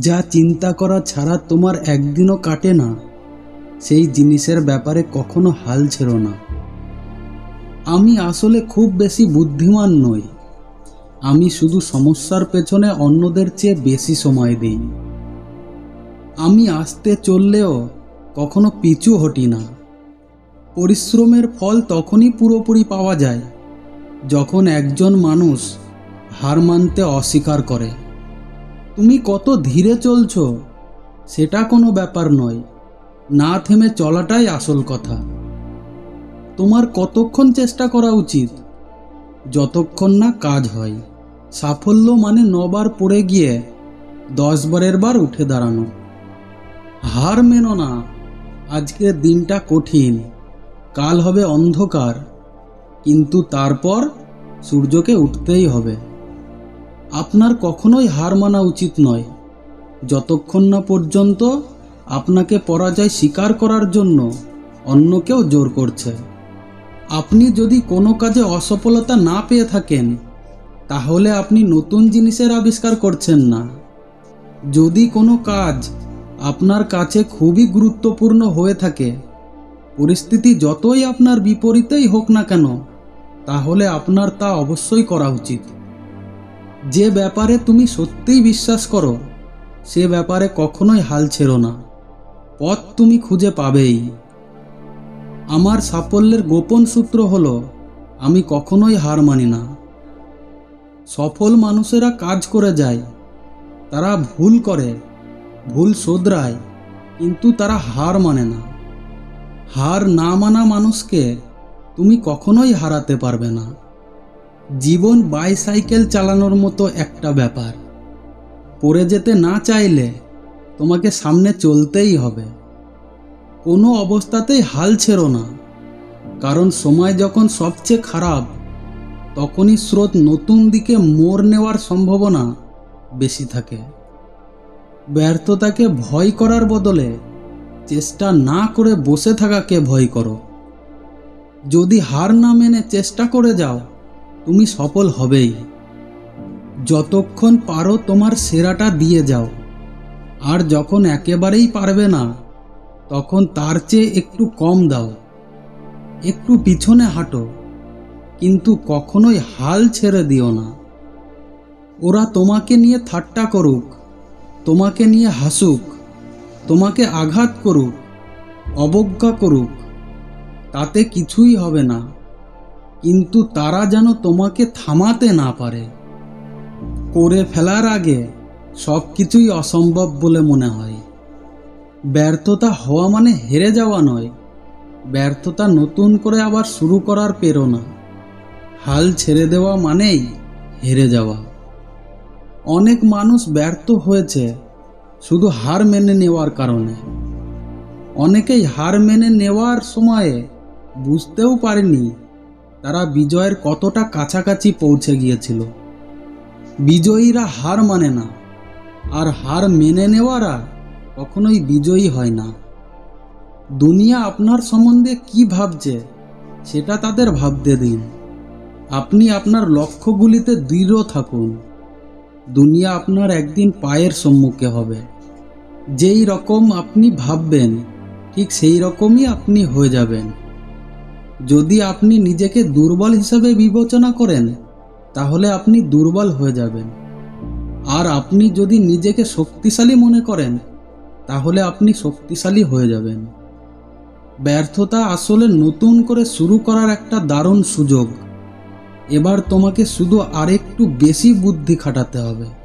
যা চিন্তা করা ছাড়া তোমার একদিনও কাটে না, সেই জিনিসের ব্যাপারে কখনো হাল ছেড়ো না। আমি আসলে খুব বেশি বুদ্ধিমান নই। আমি শুধু সমস্যার পেছনে অন্যদের চেয়ে বেশি সময় দিই। আমি আসতে চললেও কখনো পিছু হটি না। পরিশ্রমের ফল তখনই পুরোপুরি পাওয়া যায়, যখন একজন মানুষ হার মানতে অস্বীকার করে। তুমি কত ধীরে চলছ, সেটা কোনো ব্যাপার নয়। না থেমে চলাটাই আসল কথা। তোমার কতক্ষণ চেষ্টা করা উচিত? যতক্ষণ না কাজ হয়। সাফল্য মানে নবার পড়ে গিয়ে দশ বারের বার উঠে দাঁড়ানো। হার মেনো না। আজকের দিনটা কঠিন। কাল হবে অন্ধকার। কিন্তু তারপর সূর্যকে উঠতেই হবে। আপনার কখনোই হার মানা উচিত নয়। যতক্ষণ না পর্যন্ত আপনাকে পরাজয় স্বীকার করার জন্য অন্য কেউ জোর করছে। আপনি যদি কোনো কাজে অসফলতা না পেয়ে থাকেন, তাহলে আপনি নতুন জিনিসের আবিষ্কার করছেন না। যদি কোনো কাজ আপনার কাছে খুবই গুরুত্বপূর্ণ হয়ে থাকে, পরিস্থিতি যতই আপনার বিপরীতেই হোক না কেন, তাহলে আপনার তা অবশ্যই করা উচিত। যে ব্যাপারে তুমি সত্যিই বিশ্বাস করো, সে ব্যাপারে কখনোই হাল ছেড়ো না। পথ তুমি খুঁজে পাবেই। আমার সাফল্যের গোপন সূত্র হলো, আমি কখনোই হার মানি না। সফল মানুষেরা কাজ করে যায়, তারা ভুল করে, ভুল শোধরায়, কিন্তু তারা হার মানে না। হার না মানা মানুষকে তুমি কখনোই হারাতে পারবে না। জীবন বাইসাইকেল চালানোর মতো একটা ব্যাপার। পড়ে যেতে না চাইলে তোমাকে সামনে চলতেই হবে। কোনো অবস্থাতেই হাল ছেড়ো না। কারণ সময় যখন সবচেয়ে খারাপ, তখনই স্রোত নতুন দিকে মোড় নেওয়ার সম্ভাবনা বেশি থাকে। ব্যর্থতাকে ভয় করার বদলে চেষ্টা না করে বসে থাকাকে ভয় করো। যদি হার না মেনে চেষ্টা করে যাও তুমি সফল হবেই। যতক্ষণ পারো তোমার সেরাটা দিয়ে যাও। আর যখন একেবারেই পারবে না, তখন তার চেয়ে একটু কম দাও। একটু পিছনে হাঁটো, কিন্তু কখনোই হাল ছেড়ে দিও না। ওরা তোমাকে নিয়ে ঠাট্টা করুক, তোমাকে নিয়ে হাসুক, তোমাকে আঘাত করুক, অবজ্ঞা করুক, তাতে কিছুই হবে না। কিন্তু তারা যেন তোমাকে থামাতে না পারে। করে ফেলার আগে সব কিছুই অসম্ভব বলে মনে হয়। ব্যর্থতা হওয়া মানে হেরে যাওয়া নয়, ব্যর্থতা নতুন করে আবার শুরু করার প্রেরণা। হাল ছেড়ে দেওয়া মানেই হেরে যাওয়া। অনেক মানুষ ব্যর্থ হয়েছে শুধু হার মেনে নেওয়ার কারণে। অনেকেই হার মেনে নেওয়ার সময়ে বুঝতেও পারেনি তারা বিজয়ের কতটা কাছাকাছি পৌঁছে গিয়েছিল। বিজয়ীরা হার মানে না, আর হার মেনে নেওয়ারা কখনোই বিজয়ী হয় না। দুনিয়া আপনার সম্বন্ধে কি ভাবছে, সেটা তাদের ভাবতে দিন। আপনি আপনার লক্ষ্যগুলিতে দৃঢ় থাকুন। দুনিয়া আপনার একদিন পায়ের সম্মুখে হবে। যেই রকম আপনি ভাববেন, ঠিক সেই রকমই আপনি হয়ে যাবেন। যদি আপনি নিজেকে দুর্বল হিসাবে বিবেচনা করেন, তাহলে আপনি দুর্বল হয়ে যাবেন। আর আপনি যদি নিজেকে শক্তিশালী মনে করেন, তাহলে আপনি শক্তিশালী হয়ে যাবেন। ব্যর্থতা আসলে নতুন করে শুরু করার একটা দারুণ সুযোগ। এবার তোমাকে শুধু আরেকটু বেশি বুদ্ধি খাটাতে হবে।